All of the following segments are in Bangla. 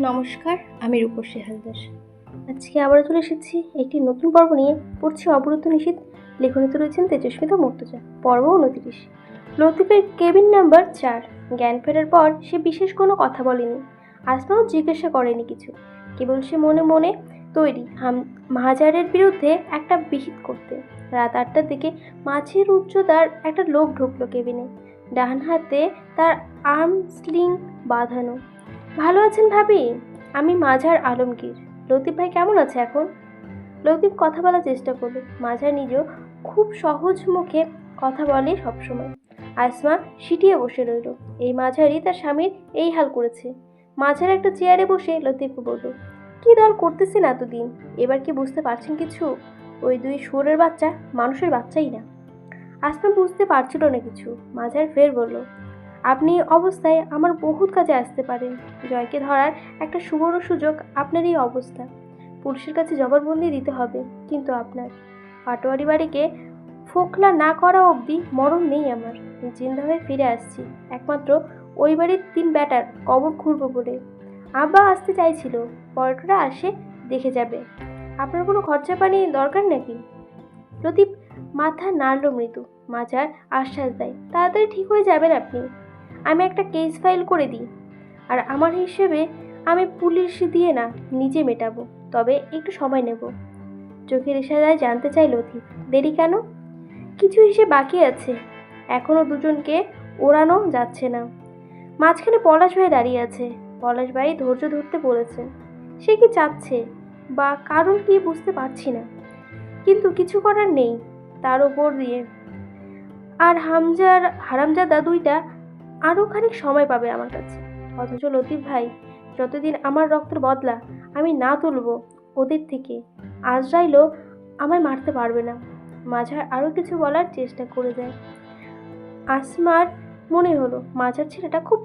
নমস্কার, আমি রূপসী হালদার। আজকে আবারও চলে এসেছি একটি নতুন পর্ব নিয়ে। পড়ছি অবরুদ্ধ নিষিদ্ধ লেখনীতে রয়েছেন তেজস্মিতা মর্তুজা। পর্ব উনত্রিশ। লতিফের কেবিন নাম্বার চার। জ্ঞান ফেরার পর সে বিশেষ কোনো কথা বলেনি। আসমাও জিজ্ঞাসা করেনি কিছু। কেবল সে মনে মনে, তৈরি হাম বিরুদ্ধে একটা বিহিত করতে। রাত আটটার দিকে মাছের উচ্চতার একটা লোক ঢুকলো কেবিনে। ডান হাতে তার আর্ম স্লিং বাঁধানো। ভালো আছেন ভাবি? আমি মাঝার আলমগীর। লতিফ ভাই কেমন আছে এখন? লতিফ কথা বলার চেষ্টা করল মাঝার নিজেও খুব সহজ মুখে কথা বলে সবসময়। আসমা সিটিয়ে বসে রইল। এই মাঝারই তার স্বামীর এই হাল করেছে। মাঝার একটা চেয়ারে বসে লতিফকে বলল, কি দল করতেছেন এতদিন? এবার কি বুঝতে পারছেন কিছু? ওই দুই সুরের বাচ্চা মানুষের বাচ্চাই না। আসমা বুঝতে পারছিল না কিছু। মাঝার ফের বলল আপনি অবস্থায় আমার বহুত কাজে আসতে পারেন। জয়কে ধরার একটা সুবর্ণ সুযোগ আপনার এই অবস্থা। পুলিশের কাছে জবানবন্দি দিতে হবে, কিন্তু আপনার। পাটোয়ারি বাড়িকে ফোকলা না করা অবধি মরণ নেই আমার। জিন্দা হয়ে ফিরে আসছি। একমাত্র ওই বাড়ির তিন ব্যাটার কবর খুঁড়বো বলে। আব্বা আসতে চাইছিল, পরোটাটা আসে দেখে যাবে। আপনার কোনো খরচা পানি দরকার নাকি? প্রদীপ মাথা নাড়ল মৃদু। মাজার আশ্বাস দেয়। তাড়াতাড়ি ঠিক হয়ে যাবেন আপনি। আমি একটা কেস ফাইল করে দিই। আর আমার হিসেবে আমি পুলিশ দিয়ে না, নিজে মেটাবো। তবে একটু সময় নেব। চোখের ইশারায় জানতে চাইল লথি দেরি কেন? কিছু হিসেবে বাকি আছে। এখনও দুজনকে ওড়ানো যাচ্ছে না। মাঝখানে পলাশ ভাই দাঁড়িয়ে আছে। পলাশ ভাই ধৈর্য ধরতে বলেছেন সে কি চাচ্ছে? বা কারণ কি বুঝতে পারছি না। কিন্তু কিছু করার নেই, তার ওপর দিয়ে। আর হামজার, হারামজাদা দুইটা আরও খানিক সময় পাবে আমার কাছে। অথচ লতিফ ভাই, যতদিন আমার রক্তের বদলা আমি না তুলব ওদের থেকে আজরাইলও আমায় মারতে পারবে না। মাঝার আরও কিছু বলার চেষ্টা করে যায়। আসমার মনে হলো, মাঝার ছেলেটা খুব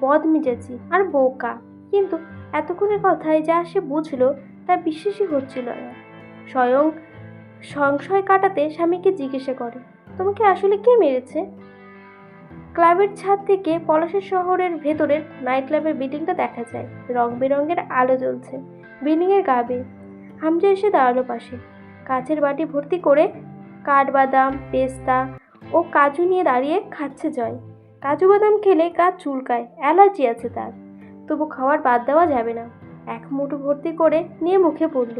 বদমেজাজি আর বোকা। কিন্তু এতক্ষণের কথায় যা সে বুঝলো তা বিশ্বাসই হচ্ছিল না। স্বয়ং সংশয় কাটাতে স্বামীকে জিজ্ঞাসা করে, তোমাকে আসলে কে মেরেছে? ক্লাবের ছাদ থেকে পলাশের শহরের ভেতরের নাইট ক্লাবের বিল্ডিংটা দেখা যায়। রং বেরঙের আলো জ্বলছে। বিল্ডিংয়ের গাবে হামজা এসে দাঁড়াল পাশে। কাচের বাটি ভর্তি করে কাঠবাদাম, পেস্তা ও কাজু নিয়ে দাঁড়িয়ে খাচ্ছে জয়। কাজু বাদাম খেলে কাজ চুলকায়, অ্যালার্জি আছে তার। তবু খাওয়ার বাদ দেওয়া যাবে না। এক মুঠো ভর্তি করে নিয়ে মুখে পড়ল।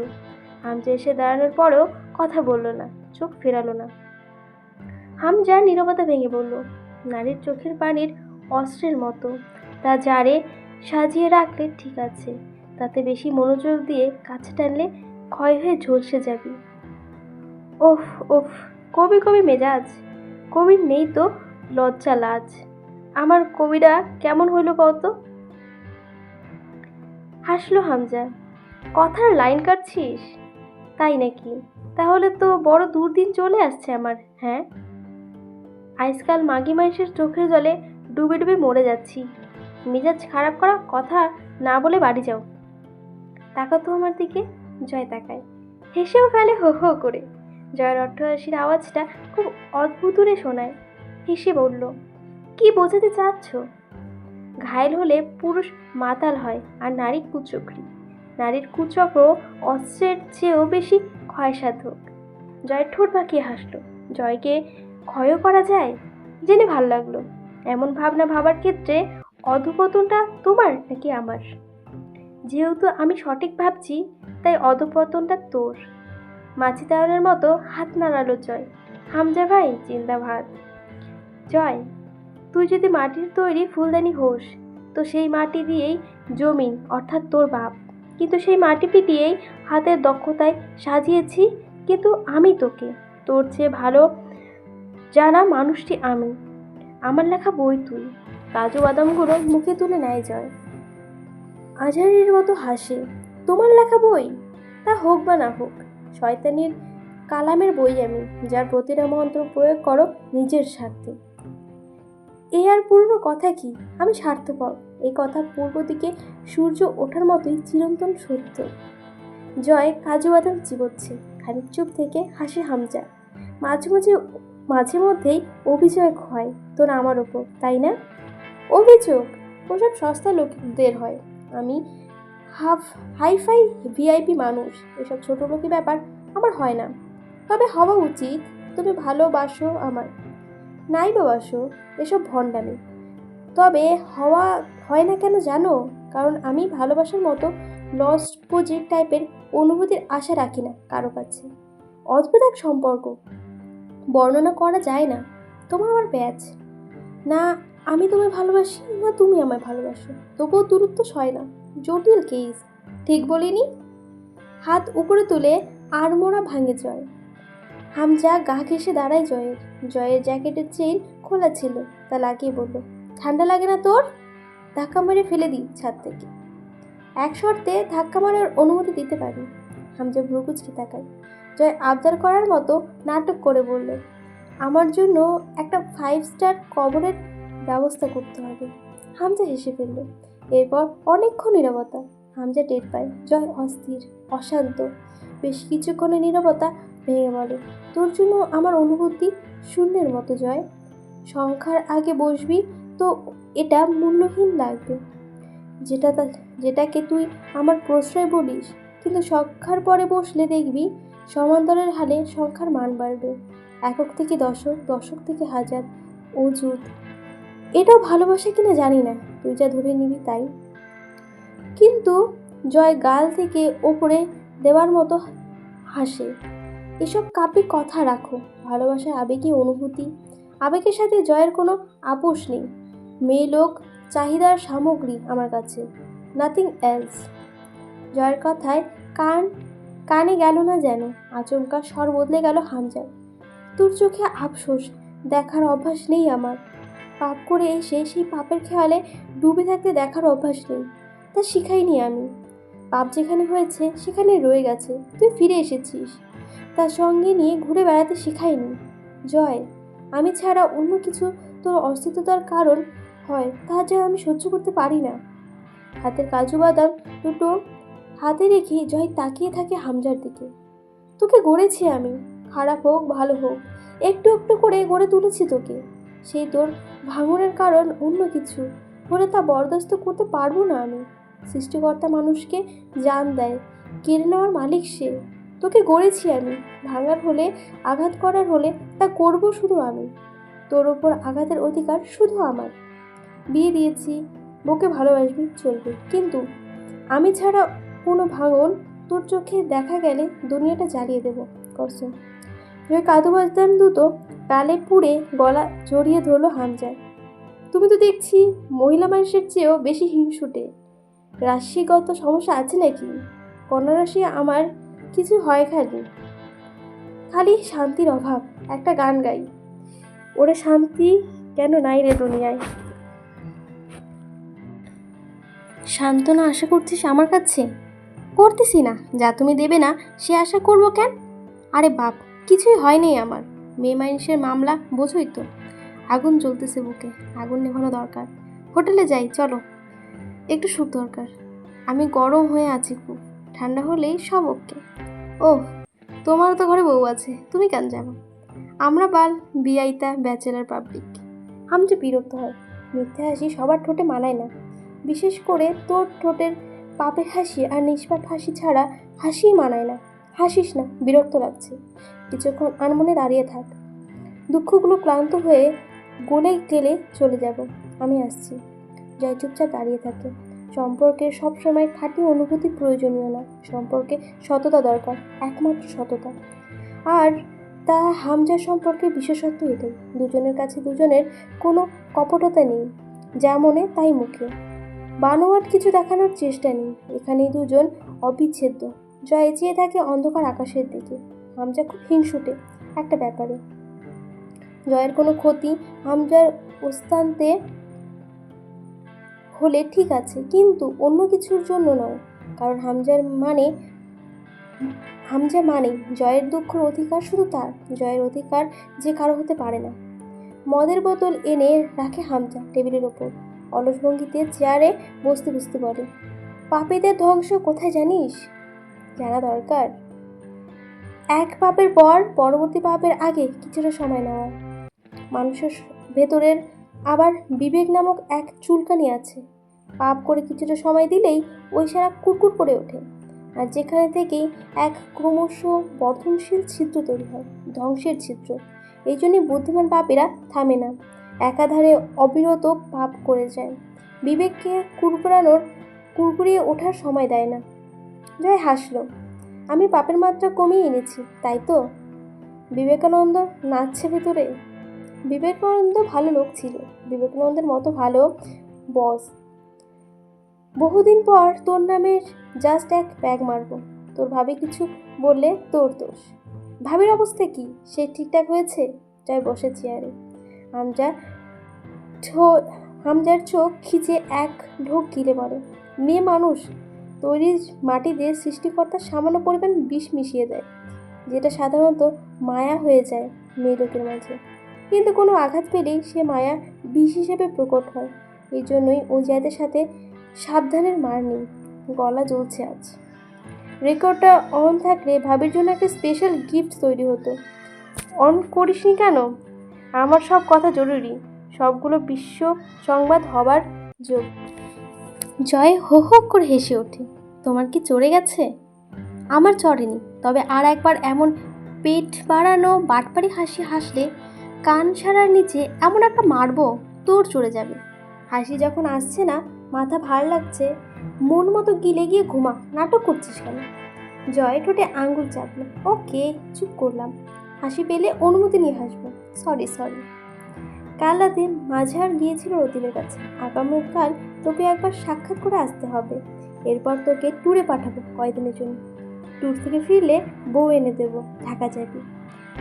হামজা এসে দাঁড়ানোর পরেও কথা বলল না, চোখ ফেরালো না। হামজা নীরবতা ভেঙে বলল নারীর চোখের পানির অস্ত্রের মতো। তা জারে সাজিয়ে রাখলে ঠিক আছে, তাতে বেশি মনোযোগ দিয়ে কাছে টানলে ক্ষয় হয়ে ঝলসে যাবি। ওফ ওফ, কবি কবি মেজাজ, কবির নেই তো লজ্জা লাজ। আমার কবিরা কেমন হইল কত হাসলো হামজা, কথার লাইন কাটছিস? তাই নাকি? তাহলে তো বড় দুর্দিন চলে আসছে আমার হ্যাঁ? আজকাল মাগি মাইসের চোখের জলে ডুবে ডুবে মরে যাচ্ছি। মেজাজ খারাপ করা কথা না বলে বাড়ি যাও। তাকা তো আমার দিকে, জয় তাকায়। হেসেও ফেলে হো হো করে। জয়ের অট্টহাসির আওয়াজটা খুব অদ্ভুতুরে শোনায়। হেসে বলল, কি বোঝাতে চাচ্ছ? ঘায়েল হলে পুরুষ মাতাল হয় আর নারী কুচক্রি। নারীর কুচক্র অস্ত্রের চেয়েও বেশি ক্ষয়সাধক। জয় ঠোঁট বাঁকিয়ে হাসলো। জয়কে ক্ষয়ও করা যায়? জেনে ভালো লাগল। এমন ভাবনা ভাবার ক্ষেত্রে অধপতনটা তোমার নাকি আমার? যেহেতু আমি সঠিক ভাবছি, তাই অধপতনটা তোর। মাছি তাড়ানোর মতো হাত নাড়ালো জয়। হামজা ভাই চিন্তাভাত জয়, তুই যদি মাটির তৈরি ফুলদানি হোস, তো সেই মাটি দিয়েই জমিন, অর্থাৎ তোর বাপ। কিন্তু সেই মাটি পিটিয়েই হাতের দক্ষতায় সাজিয়েছি, কিন্তু আমি তোকে। তোর চেয়ে ভালো জানা মানুষটি আমি। আমার লেখা বই তুই। কাজু বাদামগুলো মুখে তুলে নেয় জয়। আঝারির মতো হাসে, তোমার লেখা বই? তা হোক বা না হোক, শয়তানির কালামের বই আমি, যার প্রতিটা মন্ত্র প্রয়োগ করো নিজের স্বার্থে। এ আর পুরনো কথা কি? আমি স্বার্থপর। এই কথা পূর্ব দিকে সূর্য ওঠার মতোই চিরন্তন সত্য। জয় কাজু বাদাম চিবোচ্ছে। খানিক চুপ থেকে হাসি হামজা। মাঝে মাঝে মাঝে মধ্যেই অভিযোগ হয় তোর আমার ওপর, তাই না? অভিযোগ? ওসব সস্তা লোকদের হয়। আমি হাফ, হাইফাই ভিআইপি মানুষ, এসব ছোট লোকি ব্যাপার আমার হয় না। তবে হওয়া উচিত, তুমি ভালোবাসো আমার। নাই বা বাসো, এসব ভণ্ডামি। তবে হওয়া হয় না কেন জানো? কারণ আমি ভালোবাসার মতো লস্ট প্রজেক্ট টাইপের অনুভূতির আশা রাখি না কারও কাছে। অদ্ভুত এক সম্পর্ক। বর্ণনা করা যায় না। তোমার আমার ব্যাচ? না, আমি তোমায় ভালোবাসি না তুমি আমায় ভালোবাসো। তবুও দূরত্ব সয় না। জটিল কেস ঠিক বলিনি? হাত উপরে তুলে আড়মোড়া ভাঙে জয়। হামজা গা ঘেসে দাঁড়ায় জয়ের। জয়ের জ্যাকেটের চেইন খোলা ছিল, তা লাগিয়ে বলল, ঠান্ডা লাগে না তোর? ধাক্কা মেরে ফেলে দিই ছাদ থেকে। এক শর্তে ধাক্কা মারার অনুমতি দিতে পারি। হামজা ভ্রুকুচকে তাকায়। জয় আবদার করার মতো নাটক করে বলল, আমার জন্য একটা ফাইভ স্টার কবরের ব্যবস্থা করতে হবে। হামজা হেসে ফেলল। এরপর অনেকক্ষণ নিরবতা। হামজা টের পায়, জয় অস্থির, অশান্ত। বেশ কিছুক্ষণের নীরবতা ভেঙে বলে তোর জন্য আমার অনুভূতি শূন্যের মতো, জয়। সংখ্যার আগে বসবি তো এটা মূল্যহীন লাগবে। যেটা যেটাকে তুই আমার প্রশ্রয় বলিস, কিন্তু সংখ্যার পরে বসলে দেখবি সমান্তরের হালে সংখ্যার মান বাড়বে। একক থেকে দশক দশক থেকে হাজার, অযুত। এটাও ভালোবাসে কিনা জানি না, তুই যা ধরে নিবি তাই। কিন্তু জয় গাল থেকে ওপরে দেওয়ার মতো হাসে। এসব কাপে কথা রাখো, ভালোবাসা আবেগী অনুভূতি। আবেগের সাথে জয়ের কোনো আপোষ নেই। মেয়ে লোক, চাহিদার সামগ্রী আমার কাছে নাথিং এলস জয়ের কথায় কান কানে গেল না যেন, আচমকা স্বর বদলে গেল হামজার। তোর চোখে আফসোস, দেখার অভ্যাস নেই আমার। পাপ করে এসে সেই পাপের খেয়ালে ডুবে থাকতে দেখার অভ্যাস নেই, তা শিখাইনি আমি। পাপ যেখানে হয়েছে, সেখানে রয়ে গেছে, তুই ফিরে এসেছিস। তার সঙ্গে নিয়ে ঘুরে বেড়াতে শিখাইনি। জয়, আমি ছাড়া অন্য কিছু তোর অস্তিত্বতার কারণ হয়, তা যা আমি সহ্য করতে পারি না। হাতের কাজু বাদাম দুটো হাতে রেখে জয় তাকিয়ে থাকে হামজার দিকে। তোকে গড়েছি আমি। খারাপ হোক, ভালো হোক, একটু একটু করে গড়ে তুলেছি তোকে। সেই তোর ভাঙনের কারণ অন্য কিছু। হলে তা বরদাস্ত করতে পারব না আমি। সৃষ্টিকর্তা মানুষকে জান দেয়, কেড়ে নেওয়ার মালিক সে। তোকে গড়েছি আমি। ভাঙার হলে, আঘাত করার হলে তা করব শুধু আমি। তোর ওপর আঘাতের অধিকার শুধু আমার। বিয়ে দিয়েছি, বউকে ভালোবাসবি, চলবে। কিন্তু আমি ছাড়া কোনো ভাঙন তোর চোখে দেখা গেলে দুনিয়াটা জ্বালিয়ে দেব কসম জয় কাদু বাজদান দুটো গালে পুড়ে গলা জড়িয়ে ধরলো হামজায়। তুমি তো দেখছি মহিলা মানুষের চেয়েও বেশি হিংসুটে। রাশিগত সমস্যা আছে নাকি? কন্যা রাশি আমার কিছু হয় খালি। খালি শান্তির অভাব, একটা গান গাই। ওরে শান্তি কেন নাই রে দুনিয়ায়? সান্ত্বনা আশা করছিস আমার কাছে? করতেছি না, যা তুমি দেবে না, সে আশা করব কেন? আরে বাপ, কিছুই হয়নি আমার। মেয়ে মানুষের মামলা, বোঝোই তো। আগুন জ্বলতেছে বুকে, আগুন নেভানো দরকার। হোটেলে যাই, চলো। একটু সুখ দরকার। আমি গরম হয়ে আছি খুব, ঠান্ডা হলেই সব ওকে। ও তোমারও তো ঘরে বউ আছে, তুমি কেন যাব? আমরা বাল, বিয়াইতা, ব্যাচেলার পাবলিক। আমি যে বিরক্ত হয়, মিথ্যে হাসি সবার ঠোঁটে মানায় না। বিশেষ করে তোর ঠোঁটের পাপের হাসি আর নিষ্পাপ হাসি ছাড়া হাসিই মানায় না। হাসিস না, বিরক্ত লাগছে। কিছুক্ষণ আনমনে দাঁড়িয়ে থাক। দুঃখগুলো ক্লান্ত হয়ে গলে গেলে চলে যাব। আমি আসছি। জয় চুপচাপ দাঁড়িয়ে থাকে। সম্পর্কে সবসময় খাঁটি অনুভূতি প্রয়োজনীয় না। সম্পর্কে সততা দরকার, একমাত্র সততা। আর তা হামজা সম্পর্কে বিশেষত্ব এটাই। দুজনের কাছে দুজনের কোনো কপটতা নেই। যা মনে, তাই মুখে। বানোয়াট কিছু দেখানোর চেষ্টা নেই। এখানেই দুজন অবিচ্ছেদ্য। জয় চেয়ে থাকে অন্ধকার আকাশের দিকে। হামজা খুব হিংসুটে, একটা ব্যাপারে। জয়ের কোনো ক্ষতি হামজার ওস্তান্তে হলে ঠিক আছে, কিন্তু অন্য কিছুর জন্য নয়। কারণ হামজার মানে হামজা মানে জয়ের দুঃখের অধিকার শুধু তার। জয়ের অধিকার যে কারও হতে পারে না। মদের বোতল এনে রাখে হামজা টেবিলের ওপর। অলস ভঙ্গিতে চেয়ারে বসতে বসতে বলে, পাপীদের ধ্বংস কোথায় জানিস? জানা দরকার। এক পাপের পর পরবর্তী পাপের আগে কিছুটা সময় নেওয়া মানুষের ভেতরের আবার বিবেক নামক এক চুলকানি আছে। পাপ করে কিছুটা সময় দিলেই ওই সারা কুরকুর করে ওঠে। আর যেখানে থেকেই এক ক্রমশ বর্ধনশীল ছিদ্র তৈরি হয়, ধ্বংসের ছিদ্র। এই জন্যই বুদ্ধিমান পাপীরা থামে না। একাধারে অবিরত পাপ করে যায়। বিবেককে কুরকুরানোর, কুরকুরিয়ে ওঠার সময় দেয় না। জয় হাসলো, আমি পাপের মাত্রা কমিয়ে এনেছি, তাই তো? বিবেকানন্দ নাচছে ভেতরে। বিবেকানন্দ ভালো লোক ছিল, বিবেকানন্দের মতো ভালো বস। বহুদিন পর তোর নামের জাস্ট এক ব্যাগ মারবো। তোর ভাবি কিছু বললে তোর দোষ। ভাবির অবস্থা কি? সে ঠিকঠাক হয়েছে? জয় বসে চেয়ারে হামজা ঠো- হামজার চোখ খিচে এক ঢোক গিলে পড়ে মেয়ে মানুষ তৈরি মাটি দিয়ে সৃষ্টিকর্তার সামান্য পরিমাণ বিষ মিশিয়ে দেয়, যেটা সাধারণত মায়া হয়ে যায় মেয়ে লোকের মাঝে। কিন্তু কোনো আঘাত পেলেই সে মায়া বিষ হিসেবে প্রকট হয়। এই জন্যই ও জায়দের সাথে সাবধানের মার নেই। গলা জ্বলছে আজ। রেকর্ডটা অন থাকলে ভাবির জন্য একটা স্পেশাল গিফট তৈরি হতো। অন করিসনি কেন? আমার সব কথা জরুরি। সবগুলো বিশ্ব সংবাদ হবার যোগ। জয় হো হো করে হেসে ওঠে। তোমার কি চড়ে গেছে? আমার চড়েনি। তবে আর একবার এমন পেট বাড়ানো বাটপাড়ি হাসি হাসলে কান সারার নিচে এমন একটা মারবো, তোর চড়ে যাবে। হাসি যখন আসছে না, মাথা ভার লাগছে, মন মতো গিলে গিয়ে ঘুমা। নাটক করছিস কেন? জয় ঠোঁটে আঙ্গুল চাপলো। ওকে, চুপ করলাম। হাসি পেলে অনুমতি নিয়ে হাসবো। সরি সরি কাল রাতে মাঝার গিয়েছিল রতিনের কাছে। আগামীকাল তোকে একবার সাক্ষাৎ করে আসতে হবে। এরপর তোকে ট্যুরে পাঠাবো কয়দিনের জন্য। ট্যুর থেকে ফিরলে বউ এনে দেবো। ঢাকা যাবি।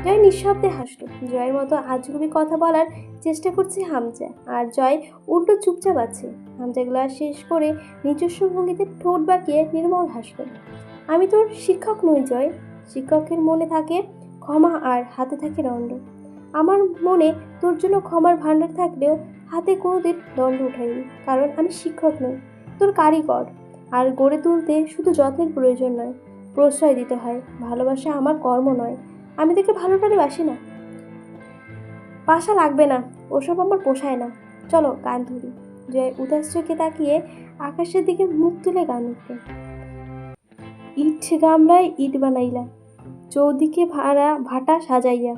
জয় নিঃশব্দে হাসলো। জয়ের মতো আজগুবি কথা বলার চেষ্টা করছে হামজা। আর জয় উল্টো চুপচাপ আছে। হামজা গ্লাস শেষ করে নিজস্ব ভঙ্গিতে ঠোঁট বাঁকিয়ে নির্মল হাসলো। আমি তোর শিক্ষক নই, জয়। শিক্ষকের মনে থাকে ক্ষমা আর হাতে থাকে দণ্ড। আমার মনে তোর জন্য ক্ষমার ভাণ্ডার থাকলেও হাতে কোনোদিন দণ্ড উঠাইনি, কারণ আমি শিক্ষক নই, তোর কারিগর। আর গড়ে তুলতে শুধু যত্নের প্রয়োজন নয়, প্রশ্রয় দিতে হয়, ভালোবাসা আমার কর্ম নয়, আমি তোকে ভালো করে বাসি না। বাসা লাগবে না, ওসব আমার পোষায় না। চলো গান ধরি, জয় উদাস চোখে তাকিয়ে আকাশের দিকে মুখ তুলে গান উঠল। ইট গামলায় ইট বানাইলা চৌদিকে ভাড়া, ভাটা সাজাইয়া,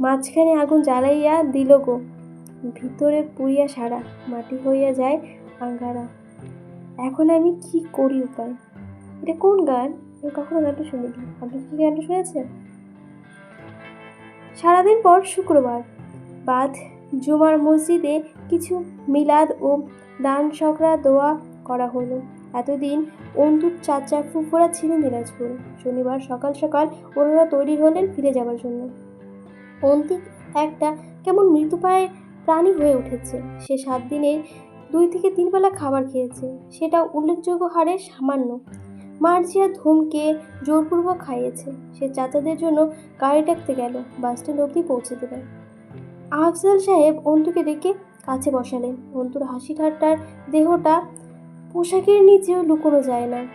মাঝখানে আগুন জ্বালাইয়া দিল গো। ভিতরে পুড়িয়া সারা, মাটি হইয়া যায় আঙ্গারা। এখন আমি কি করি উপায়? এটা কোন গান? কখনো গানটা শুনিনি। আপনি কি গানটা শুনেছেন? সারাদিন পর শুক্রবার, বাদ জুমার মসজিদে কিছু মিলাদ ও দান সকরা দোয়া করা হলো। এতদিন অন্তুর চাচা ফুফুরা ছিলেন দিনাজপুরে। শনিবার সকাল সকাল ওনারা তৈরি হলেন ফিরে যাওয়ার জন্য। অন্তিক একটা কেমন মৃতপ্রায় প্রাণী হয়ে উঠেছে। সে সাত দিনের দুই থেকে তিন বেলা খাবার খেয়েছে। সেটা উল্লেখযোগ্য হারে সামান্য। মার্জিয়া ধুমকে জোরপূর্বক খাইয়েছে, সে চাচাদের জন্য গাড়ি ডাকতে গেল বাস স্ট্যান্ড অবধি পৌঁছে দেবে আফজাল সাহেব অন্তুকে ডেকে কাছে বসালেন। অন্তুর হাসি ঠাট্টার দেহটা পোশাকের নিচেও লুকোনো যায় না।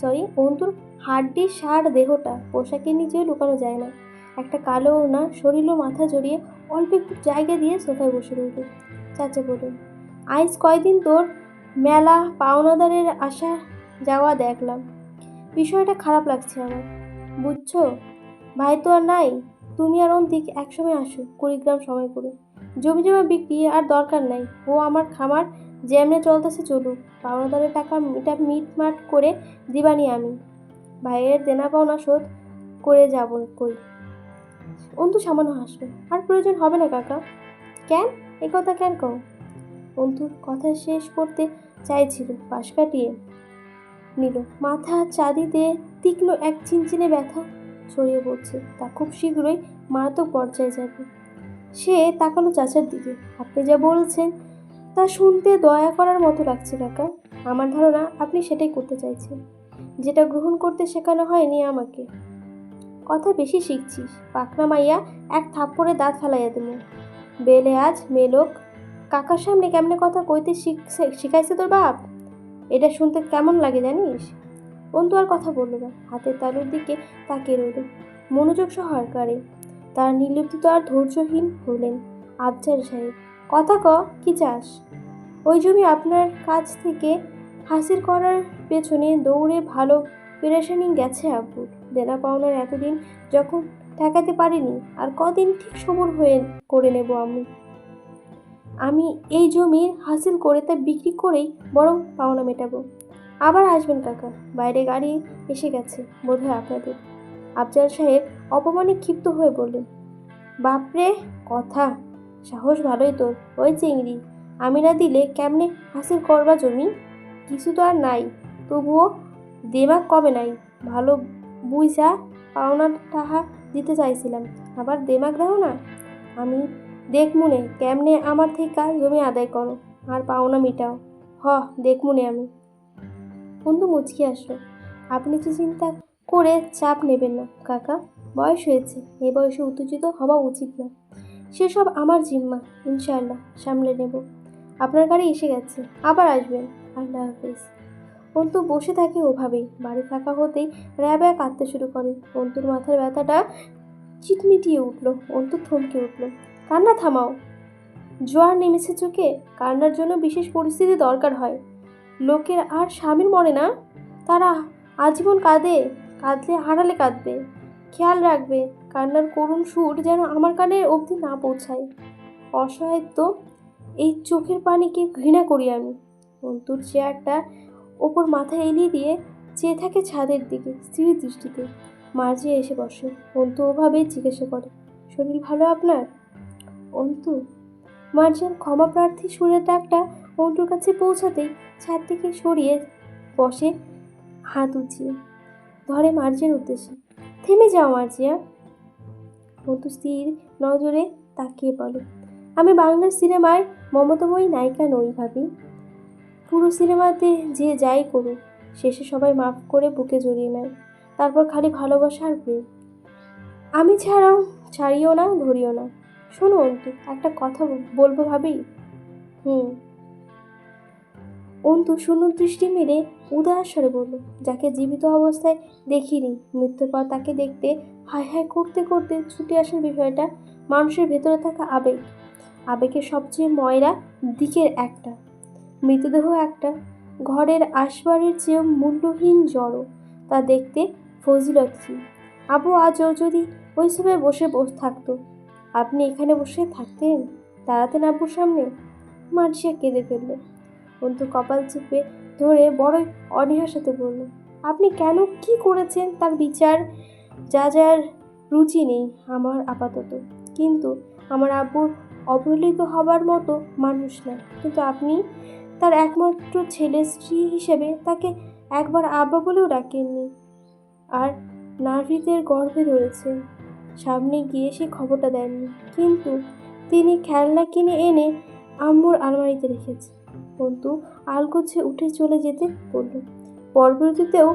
সরি অন্তুর হাড্ডি সার দেহটা পোশাকের নিচেও লুকানো যায় না। একটা কালো ওনা শরীর ও মাথা জড়িয়ে অল্প একটু জায়গা দিয়ে সোফায় বসে রইল। চাচা বলুন আইস কয়দিন তোর মেলা পাওনাদারের আসা যাওয়া দেখলাম। বিষয়টা খারাপ লাগছে আমার। বুঝছ? ভাই তো আর নাই। তুমি আর অন্তিক একসময় আসো, কুড়িগ্রাম সময় করে। জমি জমা বিক্রি আর দরকার নাই। ও আমার খামার যেমনে চলতেছে চলুক, পাওনাদারের টাকা এটা মিটমাট করে দিবানি আমি। ভাইয়ের দেনা পাওনা শোধ করে যাব কই? অন্তু সামান্য হাসবে আর প্রয়োজন হবে না কাকা। কেন? এ কথা কেন কও? অন্তুর কথা শেষ করতে চাইছিল, পাশ কাটিয়ে নিল। মাথা চাঁদিতে তীক্ষ্ণ এক চিনচিনে ব্যথা ছড়িয়ে পড়ছে। তা খুব শীঘ্রই মারাত্মক পর্যায়ে যাবে। সে তাকালো চাচার দিকে। আপনি যা বলছেন তা শুনতে দয়া করার মতো লাগছে কাকা। আমার ধারণা আপনি সেটাই করতে চাইছেন। যেটা গ্রহণ করতে শেখানো হয়নি আমাকে। কথা বেশি শিখছিস। পাকনা মাইয়া এক থাপ্পড়ে দাঁত ফেলাইয়া দেবো বেলে আজ মেলোক কাকার সামনে কেমনে কথা কইতে শিখছে শিখাইছে তোর বাপ? এটা শুনতে কেমন লাগে জানিস? অন্তু আর কথা বলল না। হাতের তালুর দিকে তাকিয়ে রইল। মনোযোগ সহকারে। তার নির্লিপ্ত আর ধৈর্যহীন হলেন আফজার সাহেব। কথা ক, কি চাস? ওই জমি আপনার কাছ থেকে হাসিল করার পেছনে দৌড়ে ভালো পেরেশানি গেছে আব্বুর দেনা পাওনার এতদিন যখন ঠেকাতে পারিনি, আর কদিন ঠিক সবর হয়ে করে নেব আমি। আমি এই জমির হাসিল করে তা বিক্রি করেই বরং পাওনা মেটাবো। আবার আসবেন, কাকা। বাইরে গাড়ি এসে গেছে, বোধহয় আপনাদের। আফজাল সাহেব অপমানে ক্ষিপ্ত হয়ে বললেন, বাপরে, কথা। সাহস ভালোই তোর, ওই চিংড়ি। আমি না দিলে কেমনে হাসিল করবা জমি? কিছু তো আর নাই, তবুও দেমাগ কমে নাই? ভালো বুইসা পাওনা টাহা দিতে চাইছিলাম, আবার দেমাগ দাও না আমি দেখ মনে, কেমনে আমার থেকে জমি আদায় করো, আর পাওনা মিটাও। হ, দেখ মনে আমি। বন্ধু মুচকি আসলো। আপনি তো চিন্তা করে চাপ নেবেন না, কাকা। বয়স হয়েছে এই বয়সে উত্তেজিত হওয়া উচিত না। সেসব আমার জিম্মা, ইনশাআল্লাহ, সামলে নেব। আপনার গাড়ি এসে গেছে, আবার আসবেন। আল্লাহ হাফিজ। অন্তু বসে থাকে ওভাবেই, বাড়ি ফাঁকা হতেই র্যাবে কাঁদতে শুরু করে। অন্তুর মাথার ব্যথাটা চিটমিটিয়ে উঠল, অন্তু থমকে উঠল। কান্না থামাও। জোয়ার নেমেছে চোখে, কান্নার জন্য বিশেষ পরিস্থিতি দরকার হয়। লোকের আর স্বামীর মনে না? তারা আজীবন কাঁদে, কাঁদলে হারালে কাঁদবে। খেয়াল রাখবে, কান্নার করুণ সুর যেন আমার কানে অবধি না পৌঁছায়। অসহায়ত্ব এই চোখের পানিকে ঘৃণা করি আমি। অন্তুর চেয়ারটা ওপর মাথায় এলিয়ে দিয়ে চেয়ে থাকে ছাদের দিকে স্থির দৃষ্টিতে। মাঝে এসে বসে, অন্তু ওভাবেই জিজ্ঞাসা করে, শরীর ভালো আপনার? অন্তু মার্জিয়ান ক্ষমা প্রার্থী সুরের ডাকটা অন্তুর কাছে পৌঁছাতেই ছাদ থেকে সরিয়ে বসে হাত উঁচিয়ে, ধরে মার্জিয়ার উদ্দেশ্যে। থেমে যাও, মার্জিয়া। অন্তু স্থির নজরে তাকিয়ে বলে, আমি বাংলার সিনেমায় মমতাময়ী নায়িকা নই ভাবি। পুরো সিনেমাতে যে যাই করুক, শেষে সবাই মাফ করে বুকে জড়িয়ে নেয়। তারপর খালি ভালোবাসা আর প্রেম। আমি ছাড়াও ছাড়িও না, ধরিও না। শোনো অন্তু, একটা কথা বলব ভাবি? হুম। অন্তু শূন্য দৃষ্টি মেরে উদাস স্বরে বলল, যাকে জীবিত অবস্থায় দেখিনি, মৃত্যুর পর তাকে দেখতে হাই হাই করতে করতে ছুটে আসার বিষয়টা মানুষের ভেতরে থাকা আবেগ। আবেগের সবচেয়ে ময়রা দিকের একটা। মৃতদেহ একটা। ঘরের আসবারের চেয়েও মূল্যহীন জড়ো। তা দেখতে ফজিলত কি? আবু আজও যদি ওই সময় বসে বসে, থাকতো। আপনি এখানে বসে থাকতেন? দাঁড়াতেন আব্বুর সামনে? মানসিয়া কেঁদে ফেলল। অন্তু কপাল চেপে ধরে বড়ই অনীহার সাথে বলল, আপনি কেন কি করেছেন তার বিচার? যা যার রুচি নেই আমার আপাতত। কিন্তু আমার আব্বুর অবহেলিত হবার মতো মানুষ না কিন্তু আপনি তার একমাত্র ছেলে স্ত্রী হিসেবে তাকে একবার আব্বা বলেও ডাকেননি। আর নার্ভিদের গর্ভে ধরেছেন। সামনে গিয়ে সে খবরটা দেননি। কিন্তু তিনি খেলনা কিনে এনে আম্মুর আলমারিতে রেখেছে কিন্তু আলগোছে উঠে চলে যেতে বলল, পরবর্তীতেও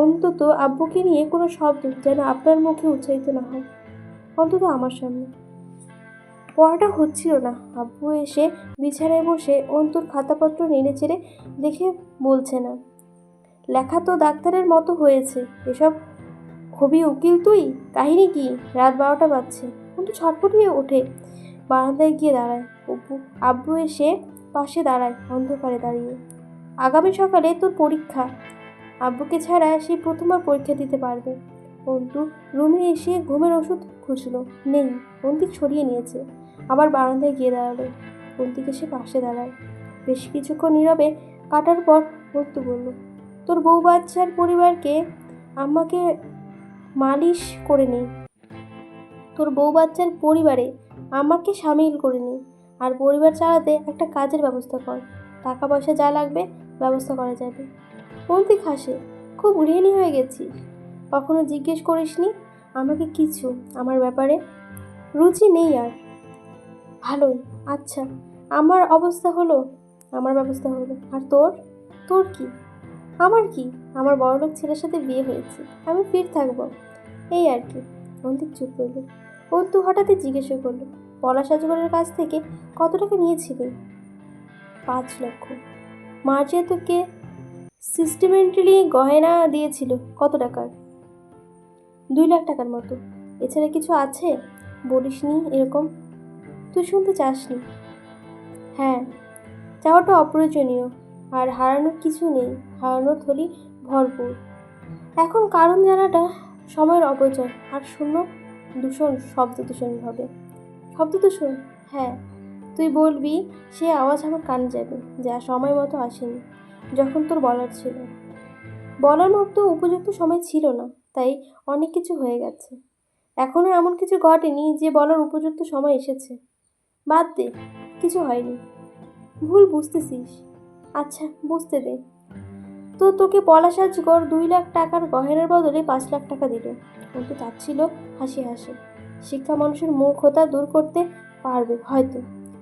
অন্তত আব্বুকে নিয়ে কোনো শব্দ যেন আপনার মুখে উচ্চারিত না হয়, অন্তত আমার সামনে। পড়াটা হচ্ছিল না। আব্বু এসে বিছানায় বসে অন্তর খাতাপত্র নেড়ে চেড়ে দেখে বলছে না, লেখা তো ডাক্তারের মতো হয়েছে। এসব খুবই উকিল তুই? কাহিনী কি? রাত বারোটা বাজছে। কিন্তু ছটফটিয়ে ওঠে বারান্দায় গিয়ে দাঁড়ায়। অব্বু, আব্বু এসে পাশে দাঁড়ায়, অন্ধকারে দাঁড়িয়ে। আগামী সকালে তোর পরীক্ষা। আব্বুকে ছাড়া সে প্রথমবার পরীক্ষা দিতে পারবে। অন্তু রুমে এসে ঘুমের ওষুধ খুঁজলো। নেই, অন্তিক ছড়িয়ে নিয়েছে। আবার বারান্দায় গিয়ে দাঁড়াল। অন্তিক এসে পাশে দাঁড়ায়। বেশ কিছুক্ষণ নীরবে কাটার পর অন্তু বলল, তোর বউ বাচ্চার পরিবারকে আমাকে মালিশ করে নেই তোর বউ বাচ্চার পরিবারে আমাকে সামিল করে নে। আর পরিবার চালাতে একটা কাজের ব্যবস্থা কর। টাকা পয়সা যা লাগবে, ব্যবস্থা করা যাবে। অন্তিক হাসে, খুব গৃহিণী হয়ে গেছিস কখনো জিজ্ঞেস করিসনি? আমাকে কিছু, আমার ব্যাপারে? রুচি নেই আর। ভালোই আচ্ছা আমার অবস্থা হলো, আমার ব্যবস্থা হলো। আর তোর? তোর কি? আমার কি? আমার বড়লোক ছেলের সাথে বিয়ে হয়েছে। আমি ফির থাকব। এই আর কি। অন্তিক চুপ করল অন্তু হঠাৎই জিজ্ঞেস করল পলাশ আজগরের কাছ থেকে কত টাকা নিয়েছিলি? পাঁচ লক্ষ। মার্জিয়া তোকে সিস্টেমেন্টালি গয়না দিয়েছিল কত টাকার? দুই লাখ টাকার মতো। এছাড়া কিছু আছে? বলিসনি এরকম? তুই শুনতে চাসনি? হ্যাঁ চাওয়াটা অপ্রয়োজনীয়। আর হারানোর কিছু নেই। হারানোর থলি ভরপুর। এখন কারণ জানাটা সময়ের অপচয়। আর শূন্য দূষণ, শব্দ দূষণ হবে। শব্দ দূষণ হ্যাঁ তুই বলবি, সে আওয়াজ আমার কানে যাবে, যা সময় মতো আসেনি, যখন তোর বলার ছিল। বলার মতো উপযুক্ত সময় ছিল না, তাই অনেক কিছু হয়ে গেছে। এখনও এমন কিছু ঘটেনি যে বলার উপযুক্ত সময় এসেছে। বাদ দে, কিছু হয়নি। ভুল বুঝতেছিস। আচ্ছা বুঝতে দে। তো তোকে পলাশ দুই লাখ টাকার গহেনার বদলে পাঁচ লাখ টাকা দিল। কিন্তু তার ছিল হাসি হাসি। শিক্ষা মানুষের মূর্খতা দূর করতে পারবে হয়তো।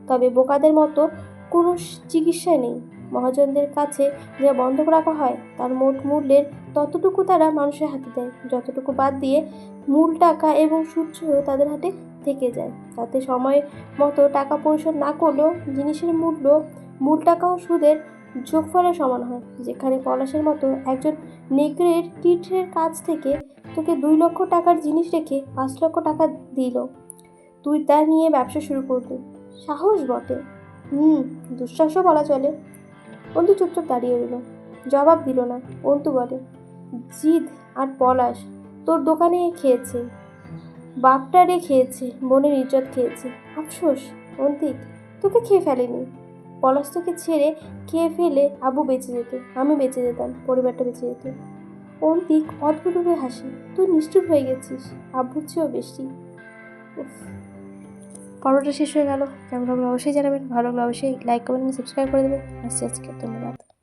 তবে বোকাদের মতো কোনো চিকিৎসা নেই। মহাজনদের কাছে যা বন্ধক রাখা হয়, তার মোট মূল্যের ততটুকু তারা মানুষের হাতে দেয়। যতটুকু বাদ দিয়ে মূল টাকা এবং সুদসহ তাদের হাতে থেকে যায়। তাতে সময় মতো টাকা পরিশোধ না করলেও জিনিসের মূল্য, মূল টাকা ও সুদের যোগফলের সমান হয়। যেখানে পলাশের মতো একজন নেকড়ের কীটের কাছ থেকে তোকে দুই লক্ষ টাকার জিনিস রেখে পাঁচ লক্ষ টাকা দিল। তুই তা নিয়ে ব্যবসা শুরু করবি সাহস বটে। হুম, দুঃসাহসও বলা চলে। অন্তু চুপচাপ দাঁড়িয়ে রইল। জবাব দিল না। অন্তু বলে, জিদ আর পলাশ, তোর দোকানে খেয়েছে। বাপটারে খেয়েছে, বোনের ইজ্জত খেয়েছে। আফসোস অন্তিক তোকে খেয়ে ফেলেনি। পলাশ তোকে ছেড়ে খেয়ে ফেলে আবু বেঁচে যেত। আমি বেঁচে যেতাম, পরিবারটা বেঁচে যেত। অন্তিক অদ্ভুতভাবে হাসি? তুই নিষ্ঠুর হয়ে গেছিস। আব্বুর চেয়েও বেশি পর্বটা শেষ হয়ে গেল। কেমন লাগল অবশ্যই জানাবেন। ভালো লাগলে অবশ্যই লাইক করবেন সাবস্ক্রাইব করে দেবেন। আজকে, ধন্যবাদ।